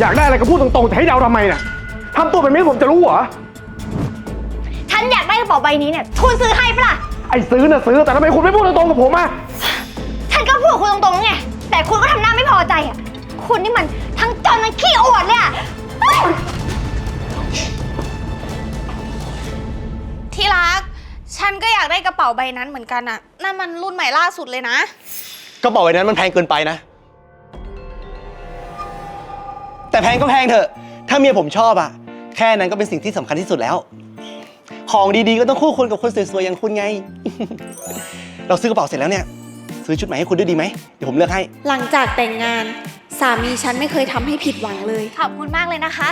อยากได้อะไรก็พูดตรงๆจะให้เดาทำไมน่ะทำตัวเป็นไม่ให้ผมจะรู้เหรอ ฉันอยากได้กระเป๋าใบนี้เนี่ยคุณซื้อให้ปะล่ะ ไอ้ซื้อน่ะซื้อแต่ทำไมคุณไม่พูดตรงๆกับผมอะ ฉันก็พูดกับคุณตรงๆไง แต่คุณก็ทำหน้าไม่พอใจอะ คุณนี่มันทั้งจนทั้งขี้อวดเลยอะเฮ้ยที่รัก ฉันก็อยากได้กระเป๋าใบนั้นเหมือนกันอะนั่นมันรุ่นใหม่ล่าสุดเลยนะ กระเป๋าใบนั้นมันแพงเกินไปนะ แต่แพงก็แพงเถอะ ถ้าเมียผมชอบอะแค่นั้นก็เป็นสิ่งที่สำคัญที่สุดแล้ว ของดีๆก็ต้องคู่ควรกับคนสวยๆอย่างคุณไง เราซื้อกระเป๋าเสร็จแล้วเนี่ย ซื้อชุดใหม่ให้คุณด้วยดีไหมเดี๋ยวผมเลือกให้ หลังจากแต่งงาน สามีฉันไม่เคยทำให้ผิดหวังเลย ขอบคุณมากเลยนะคะ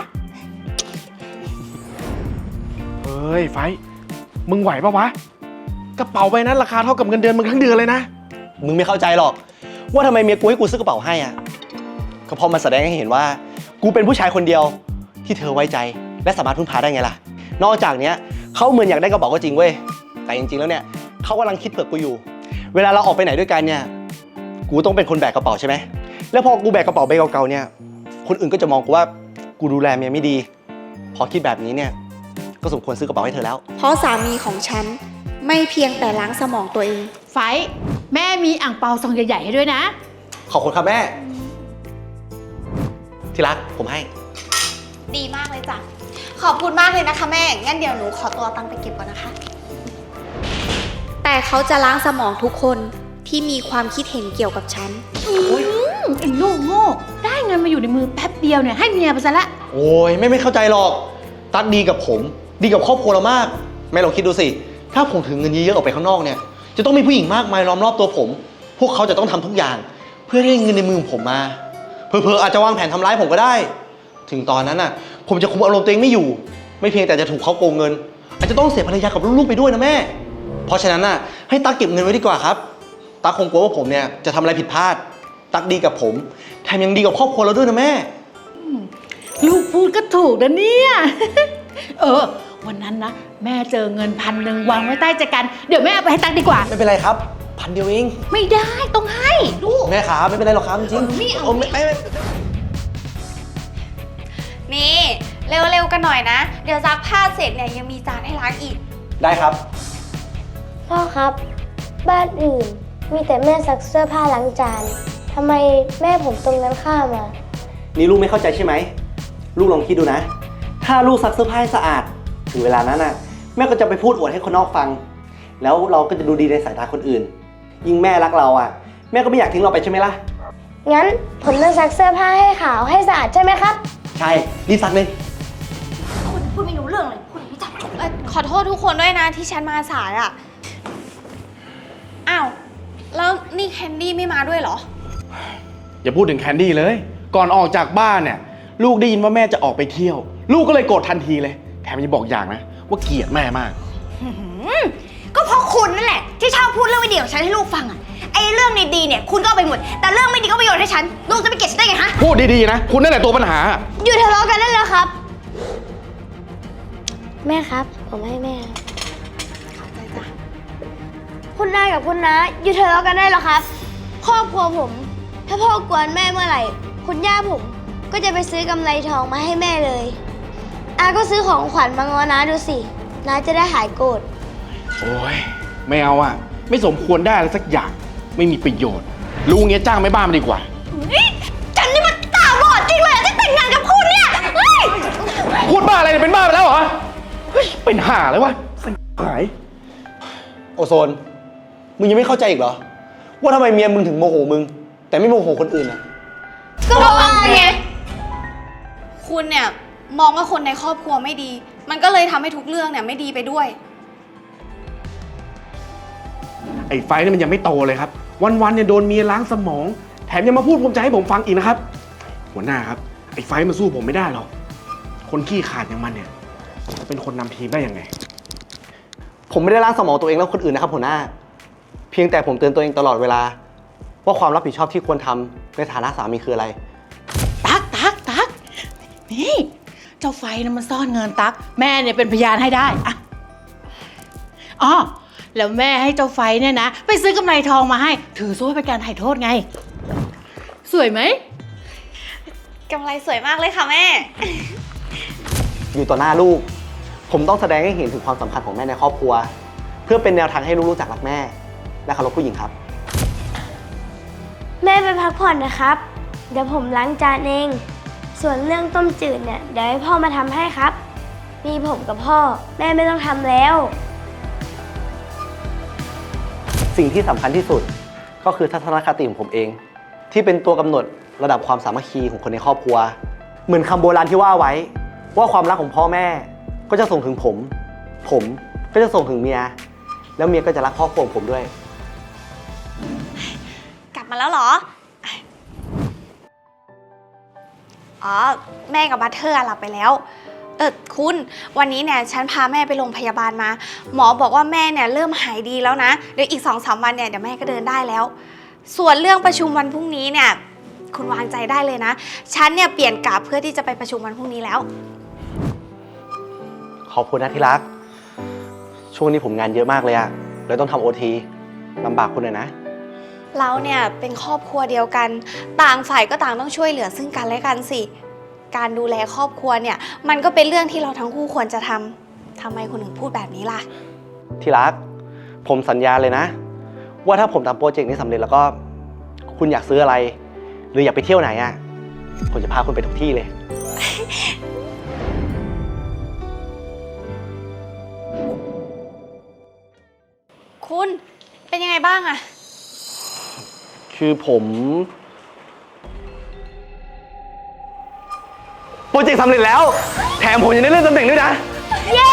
เฮ้ยไฟท์มึงไหวปะวะ กระเป๋าใบนั้นราคาเท่ากับเงินเดือนมึงทั้งเดือนเลยนะ มึงไม่เข้าใจหรอก ว่าทำไมเมียกูให้กูซื้อกระเป๋าให้อะก็เพราะมันแสดงให้เห็นว่า กูเป็นผู้ชายคนเดียวที่เธอไว้ใจ และสามารถพึ่งพาได้ไงล่ะ นอกจากเนี้ยเขาเหมือนอยากได้กระเป๋าก็จริงเว้ย แต่จริงๆแล้วเนี่ยเขากำลังคิดเผื่อกูอยู่ เวลาเราออกไปไหนด้วยกันเนี่ย กูต้องเป็นคนแบกกระเป๋าใช่ไหม แล้วพอกูแบกกระเป๋าใบเก่าๆเนี่ย คนอื่นก็จะมองกูว่ากูดูแลเมียไม่ดี พอคิดแบบนี้เนี่ย ก็สมควรซื้อกระเป๋าให้เธอแล้ว เพราะสามีของฉันไม่เพียงแต่ล้างสมองตัวเอง ไฟท์แม่มีอ่างเปาซองใหญ่ๆให้ด้วยนะ ขอบคุณครับแม่ ที่รักผมให้ ดีมากเลยจ้ะ ขอบคุณมากเลยนะคะแม่ งั้นเดี๋ยวหนูขอตัวเอาตังค์ไปเก็บก่อนนะคะ แต่เขาจะล้างสมองทุกคนที่มีความคิดเห็นเกี่ยวกับฉัน ไอ้ลูกโง่ ได้เงินมาอยู่ในมือแป๊บเดียวเนี่ย ให้เมียไปซะละโอ้ยไม่ไม่เข้าใจหรอก ตั๊กดีกับผม ดีกับครอบครัวเรามากแม่ลองคิดดูสิ ถ้าผมถือเงินเยอะๆออกไปข้างนอกเนี่ย จะต้องมีผู้หญิงมากมายล้อมรอบตัวผม พวกเขาจะต้องทำทุกอย่าง เพื่อให้เงินในมือของผมมา เพอๆอาจจะวางแผนทำร้ายผมก็ได้ ถึงตอนนั้นน่ะ ผมจะคุมอารมณ์ตัวเองไม่อยู่ ไม่เพียงแต่จะถูกเขาโกงเงิน อาจจะต้องเสียภรรยากับลูกๆไปด้วยนะแม่ เพราะฉะนั้นน่ะให้ตั๊กเก็บเงินไว้ดีกว่าครับ ตั๊กคงกลัวว่าผมเนี่ยจะทำอะไรผิดพลาด ตั๊กดีกับผมแถมยังดีกับครอบครัวเราด้วยนะแม่ ลูกพูดก็ถูกนะเนี่ย เออ วันนั้นนะ แม่เจอเงินพันหนึ่งวางไว้ใต้จักรัน เดี๋ยวแม่เอาไปให้ตังค์ดีกว่า ไม่เป็นไรครับ พันเดียวเอง ไม่ได้ต้องให้ลูก แม่ครับไม่เป็นไรหรอกครับจริงไม่เอาโไม่ไม่ไม่นี่เร็วๆกันหน่อยนะ เดี๋ยวซักผ้าเสร็จเนี่ยยังมีจานให้ล้างอีก ได้ครับ พ่อครับ บ้านอื่นมีแต่แม่ซักเสื้อผ้าล้างจานทำไมแม่ผมตรงนั้นข้ามอะ นี่ลูกไม่เข้าใจใช่ไหม ลูกลองคิดดูนะ ถ้าลูกซักเสื้อผ้าให้สะอาด ถึงเวลานั้นน่ะ แม่ก็จะไปพูดอวดให้คนนอกฟัง แล้วเราก็จะดูดีในสายตาคนอื่น ยิ่งแม่รักเราอะ แม่ก็ไม่อยากทิ้งเราไปใช่ไหมล่ะ งั้นผมต้องซักเสื้อผ้าให้ขาวให้สะอาดใช่ไหมครับ ใช่รีบซักเลยคุณพูดไม่รู้เรื่องเลย คุณไม่จับเอ่อขอโทษทุกคนด้วยนะที่ฉันมาสายอะอ้าว แล้วนี่แคนดี้ไม่มาด้วยเหรอ อย่าพูดถึงแคนดี้เลย ก่อนออกจากบ้านเนี่ย ลูกได้ยินว่าแม่จะออกไปเที่ยว ลูกก็เลยโกรธทันทีเลย แถมยังบอกอย่างนะ ว่าเกลียดแม่มากก็ ที่ชอบพูดเรื่องไม่ดีของฉันให้ลูกฟังอะไอ้เรื่องดีๆเนี่ยคุณก็เอาไปหมด แต่เรื่องไม่ดีก็ไปโยนให้ฉัน ลูกจะไปเก็บฉันได้ไงฮะ พูดดีๆนะ คุณนั่นแหละตัวปัญหา หยุดทะเลาะกันได้แล้วครับ แม่ครับ ผมให้แม่ครับคุณนายกับคุณน้าหยุดทะเลาะกันได้แล้วครับ ครอบครัวผม ถ้าพ่อกวนแม่เมื่อไหร่ คุณย่าผมก็จะไปซื้อกำไรทองมาให้แม่เลยอาก็ซื้อของขวัญมางอน้าดูสิน้าจะได้หายโกรธ โอ้ย ไม่เอาอะไม่สมควรได้อะไรสักอย่าง ไม่มีประโยชน์ลุงเงี้ยจ้างแม่บ้านมาดีกว่า เฮ้ยฉันนี่มันตาบอดจริงเลยอะที่แต่งงานกับคุณเนี่ยเฮ้ยพูดบ้าอะไรเนี่ยเป็นบ้าไปแล้วเหรอ เฮ้ย เป็นห่าเลยวะสังหาย โอโซน มึงยังไม่เข้าใจอีกเหรอ ว่าทำไมเมียมึงถึงโมโหมึง แต่ไม่โมโหคนอื่นอะก็เพราะว่าไงคุณเนี่ยมองว่าคนในครอบครัวไม่ดี มันก็เลยทำให้ทุกเรื่องเนี่ยไม่ดีไปด้วย อ้ไฟนี่มันยังไม่โตเลยครับ วันๆเนี่ยโดนเมียล้างสมอง แถมยังมาพูดผมจะให้ผมฟังอีกนะครับ หัวหน้าครับ ไอ้ไฟมันสู้ผมไม่ได้หรอก คนขี้ขาดอย่างมันเนี่ยจะเป็นคนนำทีมได้ยังไง ผมไม่ได้ล้างสมองตัวเองแล้วคนอื่นนะครับหัวหน้า เพียงแต่ผมเตือนตัวเองตลอดเวลา ว่าความรับผิดชอบที่ควรทำในฐานะสามีคืออะไร ตักตักตักนี่เจ้าไฟนะมันซ่อนเงินตัก แม่เนี่ยเป็นพยานให้ได้อะอ๋อ แล้วแม่ให้เจ้าไฟเนี่ยนะ ไปซื้อกำไรทองมาให้ ถือซะว่าเป็นการถ่ายโทษไง สวยไหม กำไรสวยมากเลยค่ะแม่ อยู่ต่อหน้าลูก ผมต้องแสดงให้เห็นถึงความสำคัญของแม่ในครอบครัว เพื่อเป็นแนวทางให้ลูกรู้จักรักแม่ และเคารพผู้หญิงครับ แม่ไปพักผ่อนนะครับ เดี๋ยวผมล้างจานเอง ส่วนเรื่องต้มจืดเนี่ยเดี๋ยวให้พ่อมาทำให้ครับ มีผมกับพ่อ แม่ไม่ต้องทำแล้ว สิ่งที่สำคัญที่สุดก็คือทัศนคติของผมเอง ที่เป็นตัวกำหนดระดับความสามัคคีของคนในครอบครัว เหมือนคำโบราณที่ว่าไว้ ว่าความรักของพ่อแม่ก็จะส่งถึงผม ผมก็จะส่งถึงเมีย แล้วเมียก็จะรักครอบครัวผมด้วย กลับมาแล้วเหรอ อ๋อ แม่กับบัตเทอร์หลับไปแล้ว เออคุณวันนี้เนี่ยฉันพาแม่ไปโรงพยาบาลมา หมอบอกว่าแม่เนี่ยเริ่มหายดีแล้วนะเดี๋ยวอีกสองสามวันเนี่ยเดี๋ยวแม่ก็เดินได้แล้ว ส่วนเรื่องประชุมวันพรุ่งนี้เนี่ยคุณวางใจได้เลยนะ ฉันเนี่ยเปลี่ยนกะเพื่อที่จะไปประชุมวันพรุ่งนี้แล้ว ขอบคุณนะที่รัก ช่วงนี้ผมงานเยอะมากเลยอะเลยต้องทำโอทีลำบากคุณหน่อยนะ เราเนี่ยเป็นครอบครัวเดียวกัน ต่างฝ่ายก็ต่างต้องช่วยเหลือซึ่งกันและกันสิ การดูแลครอบครัวเนี่ย มันก็เป็นเรื่องที่เราทั้งคู่ควรจะทำทำไมคุณถึงพูดแบบนี้ล่ะ ที่รัก ผมสัญญาเลยนะ ว่าถ้าผมทำโปรเจกต์นี้สำเร็จแล้วก็ คุณอยากซื้ออะไร หรืออยากไปเที่ยวไหนอะผมจะพาคุณไปทุกที่เลย คุณเป็นยังไงบ้างอะ คือผม โปรเจกต์สำเร็จแล้ว แถมผมยังได้เลื่อนตำแหน่งด้วยนะ เย้